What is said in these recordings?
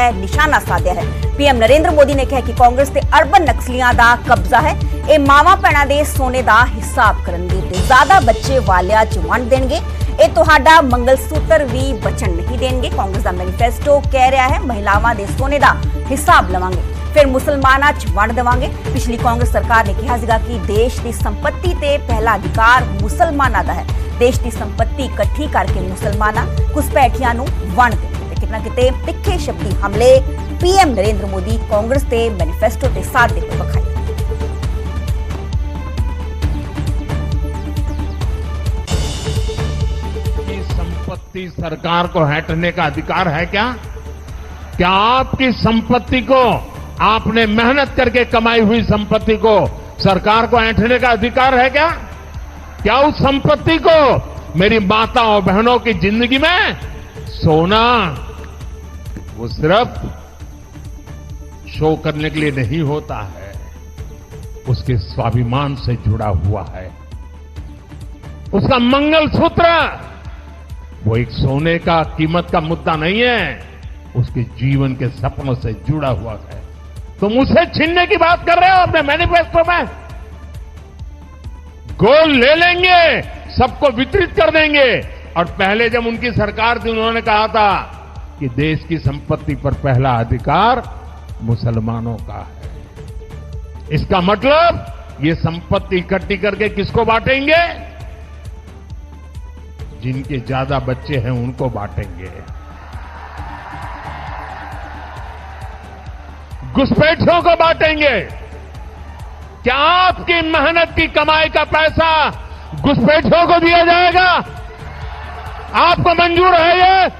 ਹੈ, ਨਿਸ਼ਾਨਾ ਸਾਧਿਆ ਹੈ। ਪੀਐਮ ਨਰਿੰਦਰ ਮੋਦੀ ਨੇ ਕਿਹਾ ਕਿ ਕਾਂਗਰਸ ਤੇ ਅਰਬਨ ਨਕਸਲੀਆਂ ਦਾ ਕਬਜ਼ਾ ਹੈ। ਇਹ ਮਾਵਾ ਪੈਣਾ ਦੇ ਸੋਨੇ ਦਾ ਹਿਸਾਬ ਕਰਨਗੇ ਤੇ ਜ਼ਿਆਦਾ ਬੱਚੇ ਵਾਲਿਆ ਚ ਵੰਡ ਦੇਣਗੇ। ਇਹ ਤੁਹਾਡਾ ਮੰਗਲ ਸੂਤਰ ਵੀ ਬਚਣ ਨਹੀਂ ਦੇਣਗੇ। ਕਾਂਗਰਸ ਦਾ ਮੈਨੀਫੈਸਟੋ ਕਹਿ ਰਿਹਾ ਹੈ, ਮਹਿਲਾਵਾਂ ਦੇ ਸੋਨੇ ਦਾ ਹਿਸਾਬ ਲਵਾਂਗੇ। ਫਿਰ ਮੁਸਲਮਾਨਾਂ 'ਚ ਵੰਡ ਦੇਵਾਂਗੇ। ਪਿਛਲੀ ਕਾਂਗਰਸ ਸਰਕਾਰ ਨੇ ਕਿਹਾ ਸੀਗਾ ਕਿ ਦੇਸ਼ ਦੀ ਸੰਪਤੀ ਤੇ ਪਹਿਲਾ ਅਧਿਕਾਰ ਮੁਸਲਮਾਨਾਂ ਦਾ ਹੈ। ਦੇਸ਼ ਦੀ ਸੰਪਤੀ ਇਕੱਠੀ ਕਰਕੇ ਮੁਸਲਮਾਨਾਂ ਕੁਸਪੈਠੀਆਂ ਨੂੰ ਵੰਡ ਦੇ ಆತಂಕನಕತೆ ತಿಕ್ಕೇ ಶಕ್ತಿ ಹಮಲೆ ಪಿಎಂ ನರೇಂದ್ರ ಮೋದಿ ಕಾಂಗ್ರೆಸ್ ತೆ ಮ್ಯಾನಿಫೆಸ್ಟೋ ತೆ ಸಾಥ್ ॾिनो बखाई। संपत्ति सरकार को हटने का अधिकार है क्या? क्या आपकी संपत्ति को आपने मेहनत करके कमाई हुई संपत्ति को सरकार को हटने का अधिकार है क्या? क्या उस संपत्ति को मेरी माता और बहनों की ज़िंदगी में सोना वो सिर्फ़ शो करने के लिए नहीं होता है, उसके स्वाभिमान से जुड़ा हुआ है। उसका मंगल सूत्र वो एक सोने का कीमत का मुद्दा नहीं है, उसके जीवन के सपनों से जुड़ा हुआ है। तुम उसे छीनने की बात कर रहे हो अपने मैनिफेस्टो में? गोल ले लेंगे, सबको वितरित कर देंगे। और पहले जब उनकी सरकार थी, उन्होंने कहा था कि देश की संपत्ति पर पहला अधिकार मुसलमानों का है। इसका मतलब ये संपत्ति इकट्ठी करके किसको बांटेंगे? जिनके ज़्यादा बच्चे हैं, उनको बांटेंगे। घुसपैठियों को बांटेंगे। क्या आपकी मेहनत की कमाई का पैसा घुसपैठियों को दिया जाएगा? आपको मंजूर है ये?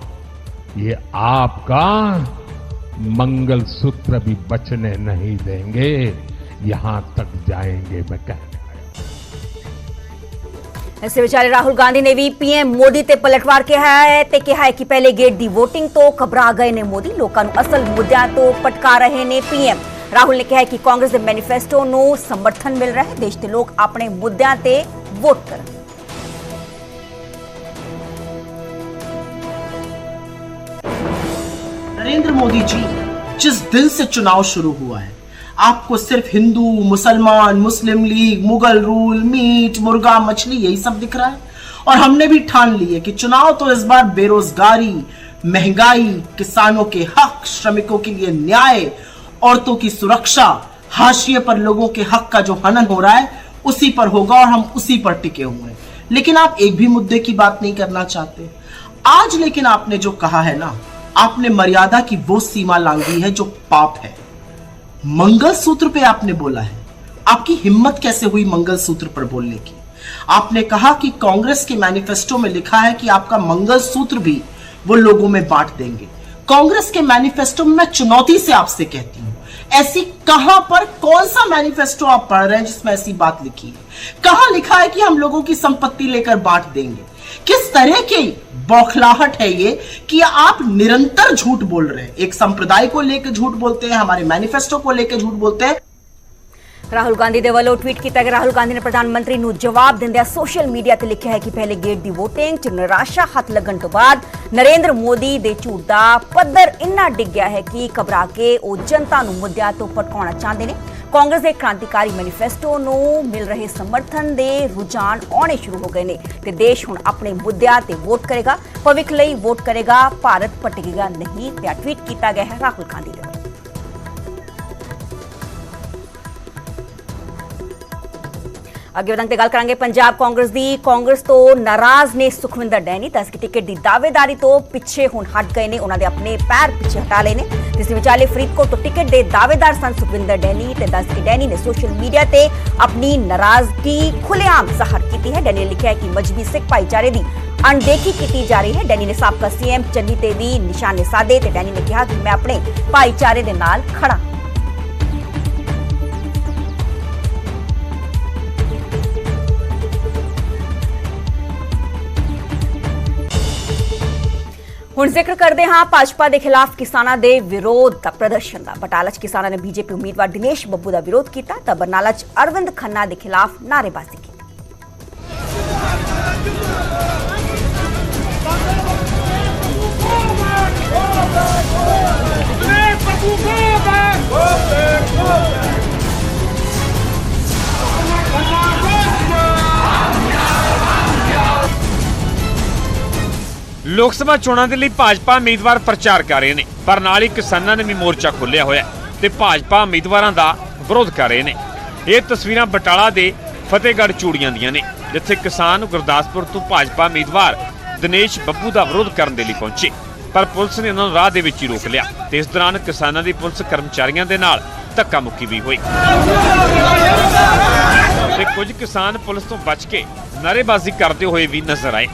ये आपका मंगल सूत्र भी बचने नहीं देंगे यहां तक जाएंगे मैं कहने आया ਇਸੇ ਵਿਚਾਰੇ ਰਾਹੁਲ ਗਾਂਧੀ ਨੇ ਵੀ ਪੀਐਮ ਮੋਦੀ ਤੇ ਪਲਟਵਾਰ ਕਿਹਾ ਹੈ ਤੇ ਕਿਹਾ ਹੈ ਕਿ ਪਹਿਲੇ ਗੇਟ ਦੀ VOTING ਤੋਂ ਘਬਰਾ ਗਏ ਨੇ ਮੋਦੀ ਲੋਕਾਂ ਨੂੰ ਅਸਲ ਮੁੱਦਿਆਂ ਤੋਂ ਪਟਕਾ ਰਹੇ ਨੇ ਪੀਐਮ ਰਾਹੁਲ ਨੇ ਕਿਹਾ ਹੈ ਕਿ ਕਾਂਗਰਸ ਦੇ ਮੈਨੀਫੈਸਟੋ ਨੂੰ ਸਮਰਥਨ ਮਿਲ ਰਿਹਾ ਹੈ ਦੇਸ਼ ਦੇ ਲੋਕ ਆਪਣੇ ਮੁੱਦਿਆਂ ਤੇ ਵੋਟ ਕਰਨ नरेंद्र मोदी जी, जिस दिन से चुनाव शुरू हुआ है, आपको सिर्फ़ हिंदू, मुसलमान, मुस्लिम लीग, मुगल रूल, मीट, मुर्गा, मछली, यही सब दिख रहा है। और हमने भी ठान ली है कि चुनाव तो इस बार बेरोजगारी, महँगाई, किसानों के हक, श्रमिकों के लिए न्याय, औरतों की सुरक्षा, हाशिए पर लोगों के हक का जो हनन हो रहा है, उसी पर होगा और हम उसी पर टिके हुए हैं। लेकिन आप एक भी मुद्दे की बात नहीं करना चाहते। आज लेकिन आपने जो कहा है ना आपने मर्यादा की वो सीमा लांघी है जो पाप है। मंगल सूत्र पे आपने बोला है। आपकी हिम्मत कैसे हुई मंगल सूत्र पर बोलने की? आपने कहा कि कांग्रेस के मैनिफेस्टो में लिखा है कि आपका मंगल सूत्र भी वो लोगों में बांट देंगे। कांग्रेस के मैनिफेस्टो में मैं चुनौती से आपसे कहती हूँ, ऐसी कहाँ पर कौन सा मैनिफेस्टो आप पढ़ रहे हैं जिसमें ऐसी बात लिखी है? कहाँ लिखा है कि हम लोगों की संपत्ति लेकर बांट देंगे? किस तरह की बौखलाहट है ये कि आप निरंतर झूठ बोल रहे हैं एक संप्रदाय को लेकर झूठ बोलते हैं हमारे मैनिफेस्टो को लेकर झूठ बोलते हैं ਰਾਹੁਲ ਗਾਂਧੀ ਦੇ ਵੱਲੋਂ ਟਵੀਟ ਕੀਤਾ ਗਿਆ ਰਾਹੁਲ ਗਾਂਧੀ ਨੇ ਪ੍ਰਧਾਨ ਮੰਤਰੀ ਨੂੰ ਜਵਾਬ ਦਿੰਦਿਆਂ ਸੋਸ਼ਲ ਮੀਡੀਆ ਤੇ ਲਿਖਿਆ ਹੈ ਕਿ ਪਹਿਲੇ ਗੇਟ ਦੀ VOTING 'ਚ ਨਿਰਾਸ਼ਾ ਹੱਥ ਲੱਗਣ ਤੋਂ ਬਾਅਦ ਨਰਿੰਦਰ ਮੋਦੀ ਦੇ ਝੂਠ ਦਾ ਪੱਧਰ ਇੰਨਾ ਡਿੱਗ ਗਿਆ ਹੈ ਕਿ ਘਬਰਾ ਕੇ ਉਹ ਜਨਤਾ ਨੂੰ ਮੁੱਦਿਆਂ ਤੋਂ ਭਟਕਾਉਣਾ ਚਾਹੁੰਦੇ ਨੇ ਕਾਂਗਰਸ ਦੇ ਕ੍ਰਾਂਤੀਕਾਰੀ ਮੈਨੀਫੈਸਟੋ ਨੂੰ ਮਿਲ ਰਹੇ ਸਮਰਥਨ ਦੇ ਰੁਝਾਨ ਆਉਣੇ ਸ਼ੁਰੂ ਹੋ ਗਏ ਨੇ ਤੇ ਦੇਸ਼ ਹੁਣ ਆਪਣੇ ਮੁੱਦਿਆਂ ਤੇ ਵੋਟ ਕਰੇਗਾ, ਭਵਿੱਖ ਲਈ ਵੋਟ ਕਰੇਗਾ, ਭਾਰਤ ਭਟਕੇਗਾ ਨਹੀਂ ਤੇ ਟਵੀਟ ਕੀਤਾ ਗਿਆ ਹੈ ਰਾਹੁਲ ਗਾਂਧੀ ਦੇ ਅੱਗੇ ਵਧਣ ਤੇ ਗੱਲ ਕਰਾਂਗੇ ਪੰਜਾਬ ਕਾਂਗਰਸ ਦੀ। ਕਾਂਗਰਸ ਤੋਂ ਨਾਰਾਜ਼ ਨੇ ਸੁਖਵਿੰਦਰ ਡੈਨੀ ਦਸ ਟਿਕਟ ਦੀ ਦਾਅਵੇਦਾਰੀ ਤੋਂ ਪਿੱਛੇ ਹੁਣ ਹਟ ਗਏ ਨੇ। ਉਹਨਾਂ ਦੇ ਆਪਣੇ ਪੈਰ ਪਿੱਛੇ ਹਟਾ ਲਏ ਨੇ। ਜਿਸ ਦੇ ਵਿਚਾਲੇ ਫਰੀਦਕੋਟ ਤੋਂ ਟਿਕਟ ਦੇ ਦਾਅਵੇਦਾਰ ਸਨ ਸੁਖਵਿੰਦਰ ਡੈਨੀ ਤੇ ਦਸ ਕਿ ਡੈਨੀ ਨੇ ਸੋਸ਼ਲ ਮੀਡੀਆ ਤੇ ਆਪਣੀ ਨਾਰਾਜ਼ਗੀ ਖੁੱਲ੍ਹੇਆਮ ਜ਼ਾਹਰ ਕੀਤੀ ਹੈ। ਡੈਨੀ ਨੇ ਲਿਖਿਆ ਹੈ ਕਿ ਮਜਬੀ ਸਿੱਖ ਭਾਈਚਾਰੇ ਦੀ ਅਣਦੇਖੀ ਕੀਤੀ ਜਾ ਰਹੀ ਹੈ। ਡੈਨੀ ਨੇ ਸਾਬਕਾ ਸੀਐਮ ਚੰਨੀ ਤੇ ਵੀ ਨਿਸ਼ਾਨੇ ਸਾਧੇ ਤੇ ਡੈਨੀ ਨੇ ਕਿਹਾ ਕਿ ਮੈਂ ਆਪਣੇ ਭਾਈਚਾਰੇ ਦੇ ਨਾਲ ਖੜਾ ਹੁਣ ਜ਼ਿਕਰ ਕਰਦੇ ਹਾਂ ਭਾਜਪਾ ਦੇ ਖਿਲਾਫ ਕਿਸਾਨਾਂ ਦੇ ਵਿਰੋਧ ਦਾ ਪ੍ਰਦਰਸ਼ਨ ਦਾ। ਬਟਾਲਾ 'ਚ ਕਿਸਾਨਾਂ ਨੇ ਬੀਜੇਪੀ ਉਮੀਦਵਾਰ ਦਿਨੇਸ਼ ਬੱਬੂ ਦਾ ਵਿਰੋਧ ਕੀਤਾ ਤਾਂ ਬਰਨਾਲਾ 'ਚ ਅਰਵਿੰਦ ਖੰਨਾ ਦੇ ਖਿਲਾਫ ਨਾਅਰੇਬਾਜ਼ੀ ਕੀਤੀ। ਲੋਕ ਸਭਾ ਚੋਣਾਂ ਦੇ ਲਈ ਭਾਜਪਾ ਉਮੀਦਵਾਰ ਪ੍ਰਚਾਰ ਕਰ ਰਹੇ ਨੇ, ਪਰ ਨਾਲ ਹੀ ਕਿਸਾਨਾਂ ਨੇ ਵੀ ਮੋਰਚਾ ਖੋਲ੍ਹਿਆ ਹੋਇਆ ਤੇ ਭਾਜਪਾ ਉਮੀਦਵਾਰਾਂ ਦਾ ਵਿਰੋਧ ਕਰ ਰਹੇ ਨੇ। ਇਹ ਤਸਵੀਰਾਂ ਬਟਾਲਾ ਦੇ ਫਤਿਹਗੜ੍ਹ ਚੂੜੀਆਂ ਦੀਆਂ ਨੇ, ਜਿੱਥੇ ਕਿਸਾਨ ਗੁਰਦਾਸਪੁਰ ਤੋਂ ਭਾਜਪਾ ਉਮੀਦਵਾਰ ਦਿਨੇਸ਼ ਬੱਬੂ ਦਾ ਵਿਰੋਧ ਕਰਨ ਦੇ ਲਈ ਪਹੁੰਚੇ, ਪਰ ਪੁਲਿਸ ਨੇ ਉਹਨਾਂ ਨੂੰ ਰਾਹ ਦੇ ਵਿੱਚ ਹੀ ਰੋਕ ਲਿਆ ਤੇ ਇਸ ਦੌਰਾਨ ਕਿਸਾਨਾਂ ਦੀ ਪੁਲਿਸ ਕਰਮਚਾਰੀਆਂ ਦੇ ਨਾਲ ਧੱਕਾ ਮੁੱਕੀ ਵੀ ਹੋਈ। ਤੇ ਕੁਝ ਕਿਸਾਨ ਪੁਲਿਸ ਤੋਂ ਬਚ ਕੇ ਨਾਅਰੇਬਾਜ਼ੀ ਕਰਦੇ ਹੋਏ ਵੀ ਨਜ਼ਰ ਆਏ।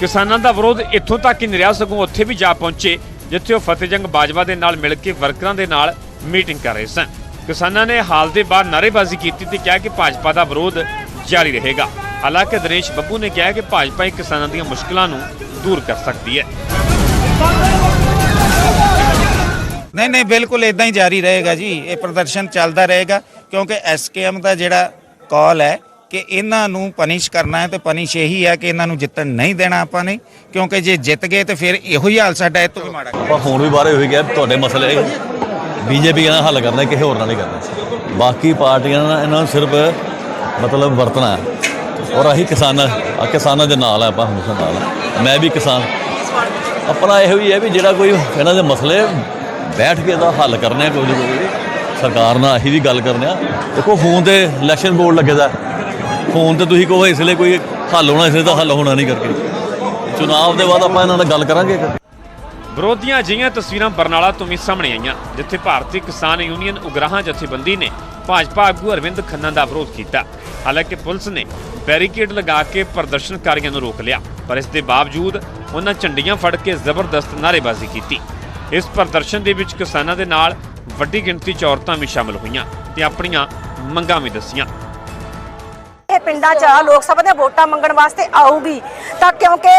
ਕਿਸਾਨਾਂ ਦਾ ਵਿਰੋਧ ਇੱਥੋਂ ਤੱਕ ਹੀ ਨਹੀਂ ਰਿਹਾ ਸਗੋਂ ਉੱਥੇ ਵੀ ਜਾ ਪਹੁੰਚੇ, ਜਿੱਥੇ ਉਹ ਫਤਿਹਜੰਗ ਬਾਜਵਾ ਦੇ ਨਾਲ ਮਿਲ ਕੇ ਵਰਕਰਾਂ ਦੇ ਨਾਲ ਮੀਟਿੰਗ ਕਰ ਰਹੇ ਸਨ। ਕਿਸਾਨਾਂ ਨੇ ਹਾਲ ਦੇ ਬਾਅਦ ਨਾਅਰੇਬਾਜ਼ੀ ਕੀਤੀ ਤੇ ਕਿਹਾ ਕਿ ਭਾਜਪਾ ਦਾ ਵਿਰੋਧ ਜਾਰੀ ਰਹੇਗਾ। ਹਾਲਾਂਕਿ ਦਿਨੇਸ਼ ਬੱਬੂ ਨੇ ਕਿਹਾ ਕਿ ਭਾਜਪਾ ਹੀ ਕਿਸਾਨਾਂ ਦੀਆਂ ਮੁਸ਼ਕਲਾਂ ਨੂੰ ਦੂਰ ਕਰ ਸਕਦੀ ਹੈ। ਨਹੀਂ ਨਹੀਂ, ਬਿਲਕੁਲ ਇਦਾਂ ਹੀ ਜਾਰੀ ਰਹੇਗਾ ਜੀ। ਇਹ ਪ੍ਰਦਰਸ਼ਨ ਚੱਲਦਾ ਰਹੇਗਾ ਕਿਉਂਕਿ ਐਸਕੇਐਮ ਦਾ ਜਿਹੜਾ ਕਾਲ ਹੈ ਕਿ ਇਹਨਾਂ ਨੂੰ ਪਨਿਸ਼ ਕਰਨਾ ਹੈ ਤੇ ਪਨਿਸ਼ ਇਹੀ ਹੈ ਕਿ ਇਹਨਾਂ ਨੂੰ ਜਿੱਤਣ ਨਹੀਂ ਦੇਣਾ ਆਪਾਂ ਨੇ, ਕਿਉਂਕਿ ਜੇ ਜਿੱਤ ਗਏ ਤੇ ਫਿਰ ਇਹੋ ਹੀ ਹਾਲ ਸਾਡਾ ਇਹ ਤੋਂ ਵੀ ਮਾੜਾ ਪਰ ਹੁਣ ਵੀ ਬਾਰੇ ਹੋਈ ਗਿਆ ਤੁਹਾਡੇ ਮਸਲੇ ਬੀਜੇਪੀ ਨਾਲ ਹੱਲ ਕਰਨਾ, ਕਿਸੇ ਹੋਰ ਨਾਲ ਨਹੀਂ ਕਰਨਾ। ਬਾਕੀ ਪਾਰਟੀਆਂ ਨਾਲ ਇਹਨਾਂ ਨੂੰ ਸਿਰਫ ਮਤਲਬ ਵਰਤਣਾ ਔਰ ਅਸੀਂ ਕਿਸਾਨਾਂ ਕਿਸਾਨਾਂ ਦੇ ਨਾਲ ਆ ਆਪਾਂ ਹਮੇਸ਼ਾ ਨਾਲ ਮੈਂ ਵੀ ਕਿਸਾਨ। ਆਪਣਾ ਇਹੋ ਹੀ ਹੈ ਵੀ ਜਿਹੜਾ ਕੋਈ ਇਹਨਾਂ ਦੇ ਮਸਲੇ ਬੈਠ ਕੇ ਦਾ ਹੱਲ ਕਰਨਾ ਆ ਕੋਈ ਕੋਈ। ਸਰਕਾਰ ਨਾਲ ਅਸੀਂ ਵੀ ਗੱਲ ਕਰਨੇ ਆ। ਦੇਖੋ ਫੋਨ ਤੇ ਇਲੈਕਸ਼ਨ ਬੋਰਡ ਲੱਗੇਦਾ ਫੋਨ ਤੇ ਤੁਸੀਂ ਕਹੋ, ਇਸ ਲਈ ਕੋਈ ਹੱਲ ਹੋਣਾ, ਇਸ ਲਈ ਤਾਂ ਹੱਲ ਹੋਣਾ ਨਹੀਂ ਕਰਕੇ। ਚੁਣਾਵ ਦੇ ਬਾਅਦ ਆਪਾਂ ਇਹਨਾਂ ਨਾਲ ਗੱਲ ਕਰਾਂਗੇ ਵਿਰੋਧੀਆਂ ਅਜਿਹੀਆਂ ਤਸਵੀਰਾਂ ਬਰਨਾਲਾ ਤੋਂ ਵੀ ਸਾਹਮਣੇ ਆਈਆਂ, ਜਿੱਥੇ ਭਾਰਤੀ ਕਿਸਾਨ ਯੂਨੀਅਨ ਉਗਰਾਹਾਂ ਜਥੇਬੰਦੀ ਨੇ ਭਾਜਪਾ ਆਗੂ ਅਰਵਿੰਦ ਖੰਨਾ ਦਾ ਵਿਰੋਧ ਕੀਤਾ। ਹਾਲਾਂਕਿ ਪੁਲਿਸ ਨੇ ਬੈਰੀਕੇਡ ਲਗਾ ਕੇ ਪ੍ਰਦਰਸ਼ਨਕਾਰੀਆਂ ਨੂੰ ਰੋਕ ਲਿਆ, ਪਰ ਇਸ ਦੇ ਬਾਵਜੂਦ ਉਹਨਾਂ ਝੰਡੀਆਂ ਫੜ ਕੇ ਜ਼ਬਰਦਸਤ ਨਾਅਰੇਬਾਜ਼ੀ ਕੀਤੀ। ਇਸ ਪ੍ਰਦਰਸ਼ਨ ਦੇ ਵਿੱਚ ਕਿਸਾਨਾਂ ਦੇ ਨਾਲ ਵੱਡੀ ਗਿਣਤੀ 'ਚ ਔਰਤਾਂ ਵੀ ਸ਼ਾਮਲ ਹੋਈਆਂ ਤੇ ਆਪਣੀਆਂ ਮੰਗਾਂ ਵੀ ਦੱਸੀਆਂ। ਇਹ ਪਿੰਡਾਂ 'ਚ ਲੋਕ ਸਭਾ ਦੀਆਂ ਵੋਟਾਂ ਮੰਗਣ ਵਾਸਤੇ ਆਊਗੀ। ਤਾਂ ਕਿਉਂਕਿ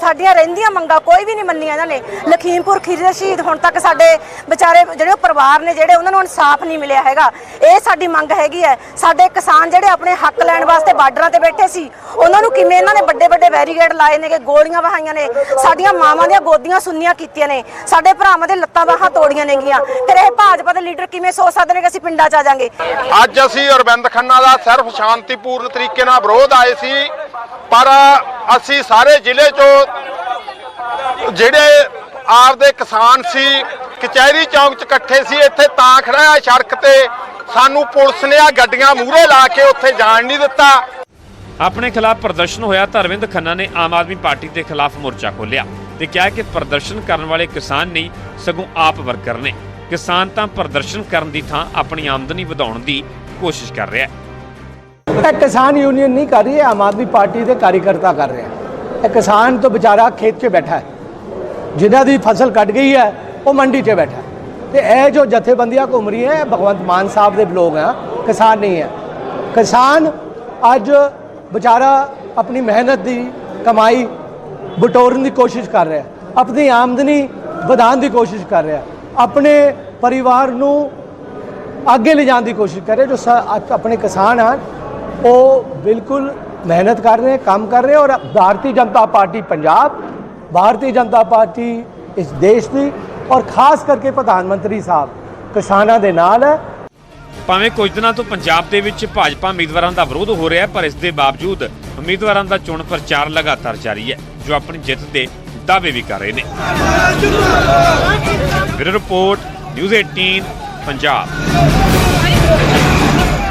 ਸਾਡੀਆਂ ਰਹਿੰਦੀਆਂ ਮੰਗਾਂ ਕੋਈ ਵੀ ਨਹੀਂ ਮੰਨੀਆਂ ਇਹਨਾਂ ਨੇ। ਲਖੀਮਪੁਰ ਖੀਰੀ ਦੇ ਸ਼ਹੀਦ ਹੁਣ ਤੱਕ ਸਾਡੇ ਵਿਚਾਰੇ, ਜਿਹੜੇ ਪਰਿਵਾਰ ਨੇ, ਜਿਹੜੇ ਉਹਨਾਂ ਨੂੰ ਇਨਸਾਫ ਨਹੀਂ ਮਿਲਿਆ ਹੈਗਾ। ਇਹ ਸਾਡੀ ਮੰਗ ਹੈਗੀ ਹੈ। ਸਾਡੇ ਕਿਸਾਨ ਜਿਹੜੇ ਆਪਣੇ ਹੱਕ ਲੈਣ ਵਾਸਤੇ ਬਾਰਡਰਾਂ ਤੇ ਬੈਠੇ ਸੀ, ਉਹਨਾਂ ਨੂੰ ਕਿਵੇਂ ਇਹਨਾਂ ਨੇ ਵੱਡੇ ਵੱਡੇ ਬੈਰੀਗੇਡ ਲਾਏ ਨੇਗੇ, ਗੋਲੀਆਂ ਵਹਾਈਆਂ ਨੇ, ਸਾਡੀਆਂ ਮਾਵਾਂ ਦੀਆਂ ਗੋਦੀਆਂ ਸੁੰਨੀਆਂ ਕੀਤੀਆਂ ਨੇ, ਸਾਡੇ ਭਰਾਵਾਂ ਦੇ ਲੱਤਾਂ ਬਾਹਾਂ ਤੋੜੀਆਂ ਨੇਗੀਆਂ। ਫਿਰ ਇਹ ਭਾਜਪਾ ਦੇ ਲੀਡਰ ਕਿਵੇਂ ਸੋਚ ਸਕਦੇ ਨੇ ਕਿ ਅਸੀਂ ਪਿੰਡਾਂ 'ਚ ਆ ਜਾਾਂਗੇ? ਅੱਜ ਅਸੀਂ ਅਰਵਿੰਦ ਖੰਨਾ ਦਾ ਸਿਰਫ ਸ਼ਾਂਤੀਪੂਰਨ ਤਰੀਕੇ ਨਾਲ ਵਿਰੋਧ ਆਏ ਸੀ, ਪਰ ਅਸੀਂ ਸਾਰੇ ਜ਼ਿਲ੍ਹੇ ਚੋਂ ਜਿਹੜੇ ਆਪਦੇ ਕਿਸਾਨ ਸੀ, ਕਚਹਿਰੀ ਚੌਂਕ 'ਚ ਇਕੱਠੇ ਸੀ, ਇੱਥੇ ਤਾਂ ਖੜਾ ਸੜਕ ਤੇ, ਸਾਨੂੰ ਪੁਲਿਸ ਨੇ ਆ ਗੱਡੀਆਂ ਮੂਹਰੇ ਲਾ ਕੇ ਉੱਥੇ ਜਾਣ ਨਹੀਂ ਦਿੱਤਾ। ਆਪਣੇ ਖਿਲਾਫ ਪ੍ਰਦਰਸ਼ਨ ਹੋਇਆ ਧਰਵਿੰਦ ਖੰਨਾ ਨੇ ਆਮ ਆਦਮੀ ਪਾਰਟੀ ਦੇ ਖਿਲਾਫ ਮੋਰਚਾ ਖੋਲ੍ਹਿਆ ਤੇ ਕਿਹਾ ਕਿ ਪ੍ਰਦਰਸ਼ਨ ਕਰਨ ਵਾਲੇ ਕਿਸਾਨ ਨਹੀਂ, ਸਗੋਂ ਆਪ ਵਰਕਰ ਨੇ। ਕਿਸਾਨ ਤਾਂ ਪ੍ਰਦਰਸ਼ਨ ਕਰਨ ਦੀ ਥਾਂ ਆਪਣੀ ਆਮਦਨੀ ਵਧਾਉਣ ਦੀ ਕੋਸ਼ਿਸ਼ ਕਰ ਰਿਹਾ ਹੈ। ਇਹ ਕਿਸਾਨ ਯੂਨੀਅਨ ਨਹੀਂ ਕਰ ਰਹੀ ਹੈ ਆਮ ਆਦਮੀ ਪਾਰਟੀ ਦੇ ਕਾਰਜਕਰਤਾ ਕਰ ਰਹੇ। ਹੈ ਇਹ ਕਿਸਾਨ ਤੋਂ ਵਿਚਾਰਾ ਖੇਤ 'ਚ ਬੈਠਾ ਹੈ। ਜਿਨ੍ਹਾਂ ਦੀ ਫਸਲ ਕੱਟ ਗਈ ਹੈ, ਉਹ ਮੰਡੀ 'ਚ ਬੈਠਾ ਹੈ। ਤੇ ਇਹ ਜੋ ਜਥੇਬੰਦੀਆਂ ਘੁੰਮ ਰਹੀ ਹੈ, ਭਗਵੰਤ ਮਾਨ ਸਾਹਿਬ ਦੇ ਲੋਕ ਆ, ਕਿਸਾਨ ਨਹੀਂ ਹੈ। ਕਿਸਾਨ ਅੱਜ ਵਿਚਾਰਾ ਆਪਣੀ ਮਿਹਨਤ ਦੀ ਕਮਾਈ ਬਟੋਰਨ ਦੀ ਕੋਸ਼ਿਸ਼ ਕਰ ਰਿਹਾ ਆਪਣੀ ਆਮਦਨੀ ਵਧਾਉਣ ਦੀ ਕੋਸ਼ਿਸ਼ ਕਰ ਰਿਹਾ ਆਪਣੇ ਪਰਿਵਾਰ ਨੂੰ ਅੱਗੇ ਲਿਜਾਣ ਦੀ ਕੋਸ਼ਿਸ਼ ਕਰ ਰਿਹਾ ਜੋ ਆਪਣੇ ਕਿਸਾਨ ਹਨ ਉਹ ਬਿਲਕੁਲ ਮਿਹਨਤ ਕਰ ਰਹੇ, ਕੰਮ ਕਰ ਰਹੇ ਔਰ ਭਾਰਤੀ ਜਨਤਾ ਪਾਰਟੀ ਪੰਜਾਬ, ਭਾਰਤੀ ਜਨਤਾ ਪਾਰਟੀ ਇਸ ਦੇਸ਼ ਦੀ ਔਰ ਖਾਸ ਕਰਕੇ ਪ੍ਰਧਾਨ ਮੰਤਰੀ ਸਾਹਿਬ ਕਿਸਾਨਾਂ ਦੇ ਨਾਲ ਹੈ। ਭਾਵੇਂ ਕੁਝ ਦਿਨਾਂ ਤੋਂ ਪੰਜਾਬ ਦੇ ਵਿੱਚ ਭਾਜਪਾ ਉਮੀਦਵਾਰਾਂ ਦਾ ਵਿਰੋਧ ਹੋ ਰਿਹਾ ਪਰ ਇਸ ਦੇ ਬਾਵਜੂਦ ਉਮੀਦਵਾਰਾਂ ਦਾ ਚੋਣ ਪ੍ਰਚਾਰ ਲਗਾਤਾਰ ਜਾਰੀ ਹੈ, ਜੋ ਆਪਣੀ ਜਿੱਤ ਦੇ ਦਾਅਵੇ ਵੀ ਕਰ ਰਹੇ ਨੇ। Bureau report, news 18 Punjab.